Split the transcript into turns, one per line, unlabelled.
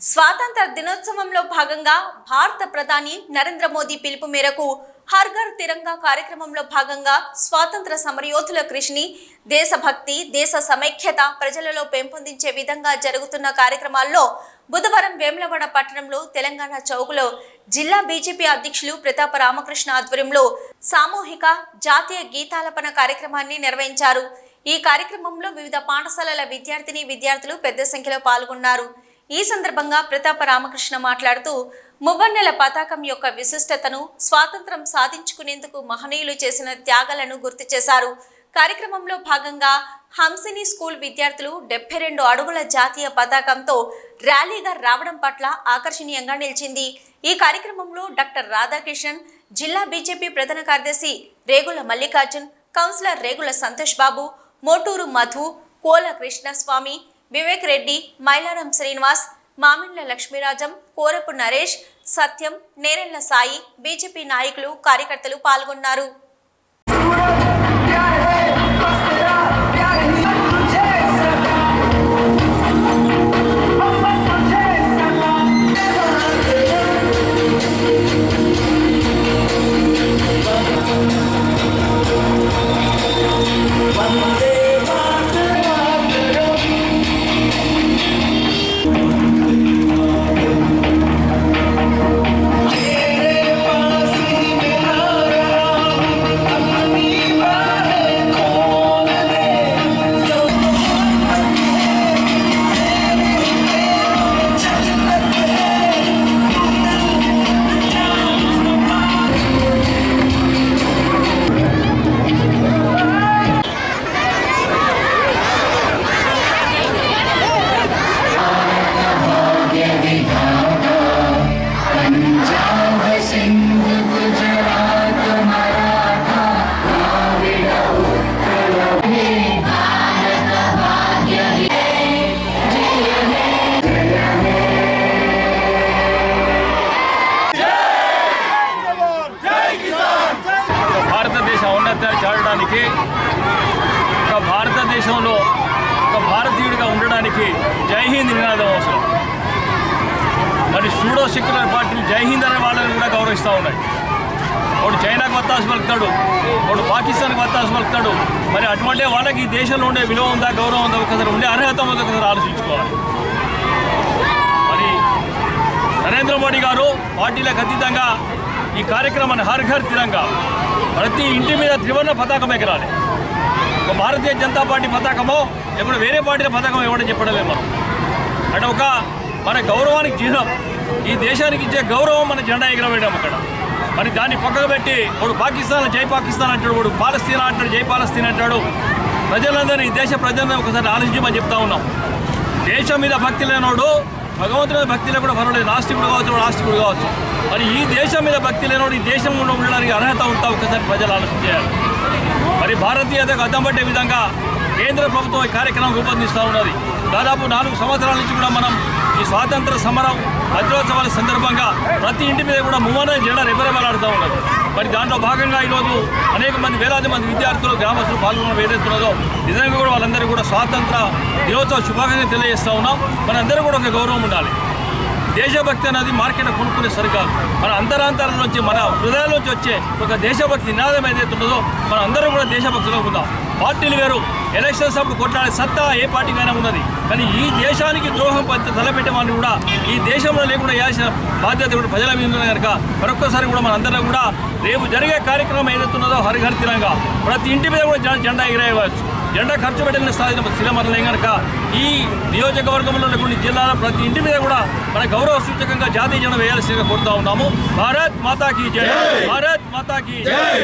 స్వాతంత్ర దినోత్సవంలో భాగంగా భారత ప్రధాని నరేంద్ర మోదీ పిలుపు మేరకు హర్ ఘర్ తిరంగా కార్యక్రమంలో భాగంగా స్వాతంత్ర సమరయోధుల కృషిని దేశభక్తి దేశ సమైక్యత ప్రజలలో పెంపొందించే విధంగా జరుగుతున్న కార్యక్రమాల్లో బుధవారం వేములవాడ పట్టణంలో తెలంగాణ చౌకులో జిల్లా బీజేపీ అధ్యక్షులు ప్రతాప రామకృష్ణ ఆధ్వర్యంలో సామూహిక జాతీయ గీతాలపన కార్యక్రమాన్ని నిర్వహించారు. ఈ కార్యక్రమంలో వివిధ పాఠశాలల విద్యార్థిని విద్యార్థులు పెద్ద సంఖ్యలో పాల్గొన్నారు. ఈ సందర్భంగా ప్రతాప రామకృష్ణ మాట్లాడుతూ మువ్వన్నెల పతాకం యొక్క విశిష్టతను స్వాతంత్రం సాధించుకునేందుకు మహనీయులు చేసిన త్యాగాలను గుర్తు చేశారు. కార్యక్రమంలో భాగంగా హంసిని స్కూల్ విద్యార్థులు డెబ్బై రెండు అడుగుల జాతీయ పతాకంతో ర్యాలీగా రావడం పట్ల ఆకర్షణీయంగా నిలిచింది. ఈ కార్యక్రమంలో డాక్టర్ రాధాకిషన్ జిల్లా బీజేపీ ప్రధాన కార్యదర్శి రేగుల మల్లికార్జున్ కౌన్సిలర్ రేగుల సంతోష్ బాబు మోటూరు మధు కోల కృష్ణస్వామి వివేక్ రెడ్డి మైలారం శ్రీనివాస్ మామిండ్ల లక్ష్మీరాజం కోరపు నరేష్ సత్యం నేరెళ్ళ సాయి బీజేపీ నాయకులు కార్యకర్తలు పాల్గొన్నారు.
చేరడానికి ఒక భారతదేశంలో ఒక భారతీయుడిగా ఉండడానికి జై హింద్ నినాదం అవసరం. మరి సూడో సెక్యులర్ పార్టీలు జై హింద్ అనే వాళ్ళని కూడా గౌరవిస్తూ ఉన్నాయి. వాడు చైనాకు వత్తాసు పలుకుతాడు వాడు పాకిస్తాన్కి వత్తాసు పలుకుతాడు మరి అటువంటి వాళ్ళకి ఈ దేశంలో ఉండే విలువ ఉందా గౌరవం ఉందా ఒకసారి ఉండే అర్హత ఉందా ఒకసారి ఆలోచించుకోవాలి. మరి నరేంద్ర మోడీ గారు పార్టీలకు అతీతంగా ఈ కార్యక్రమాన్ని హర్ ఘర్ తిరంగా ప్రతి ఇంటి మీద త్రివర్ణ పతాకం ఎగరాలి. ఒక భారతీయ జనతా పార్టీ పతాకమో లేకుంటే వేరే పార్టీల పతాకం ఇవ్వడం చెప్పడమే మనం. అంటే ఒక మన గౌరవానికి చిహ్నం ఈ దేశానికి ఇచ్చే గౌరవం మన జెండా ఎగరవేయడం అక్కడ. మరి దాన్ని పక్కకు పెట్టి వాడు పాకిస్తాన్ జై పాకిస్తాన్ అంటాడు వాడు పాలస్తీనా అంటాడు జై పాలస్తీన్ అంటాడు. ప్రజలందరినీ ఈ దేశ ప్రజలందరినీ ఒకసారి ఆలోచించమని చెప్తా ఉన్నాం. దేశం మీద భక్తి లేనోడు భగవంతుడి మీద భక్తి లేకుండా పర్వాలేదు. నాస్తికుడు కావచ్చు వాడు కావచ్చు. మరి ఈ దేశం మీద భక్తి లేనోడు ఈ దేశం ఉండడానికి అర్హత ఉంటా ఒకసారి ప్రజలు ఆలోచన చేయాలి. మరి భారతీయతకు అద్దం పట్టే విధంగా కేంద్ర ప్రభుత్వం ఈ కార్యక్రమం రూపొందిస్తూ ఉన్నది. దాదాపు నాలుగు సంవత్సరాల నుంచి కూడా మనం ఈ స్వాతంత్ర సమరం వజ్రోత్సవాల సందర్భంగా ప్రతి ఇంటి మీద కూడా ముమ్మన జెండా రెపరెపలాడుతూ ఉన్నది. మరి దాంట్లో భాగంగా ఈరోజు అనేక మంది వేలాది మంది విద్యార్థులు గ్రామస్తులు పాల్గొనడం ఏదైతున్నదో నిజంగా కూడా వాళ్ళందరూ కూడా స్వాతంత్ర దినోత్సవ శుభాకాంక్షలు తెలియజేస్తూ ఉన్నాం. మనందరూ కూడా ఒక గౌరవం ఉండాలి. దేశభక్తి అనేది మార్కెట్ కొనుక్కునే సరికాదు. మన అంతరాంతరాల నుంచి మన హృదయాల నుంచి వచ్చే ఒక దేశభక్తి నినాదం ఏదైతే ఉన్నదో మన అందరం కూడా దేశభక్తిలో ఉందాం. పార్టీలు వేరు ఎలక్షన్స్ అప్పుడు కొట్లాడే సత్తా ఏ పార్టీకైనా ఉన్నది. కానీ ఈ దేశానికి ద్రోహం తలపెట్టే వాడిని కూడా ఈ దేశంలో లేకుండా వేయాల్సిన బాధ్యత కూడా ప్రజల మీద ఉన్నది కనుక మరొక్కసారి కూడా మనందరం కూడా రేపు జరిగే కార్యక్రమం ఏదైతే ఉన్నదో హరిహర తిరంగా. ప్రతి ఇంటి మీద కూడా జెండా ఎగిరేయవచ్చు. జెండా ఖర్చు పెట్టిన స్థాయి స్థిరమరలేం కనుక ఈ నియోజకవర్గంలో ఉన్నటువంటి జిల్లాల ప్రతి ఇంటి మీద కూడా మన గౌరవ సూచకంగా జాతీయ జెండా వేయాల్సిందిగా కోరుతా ఉన్నాము. భారత్ మాతాకి జై. భారత్ మాతాకి జై.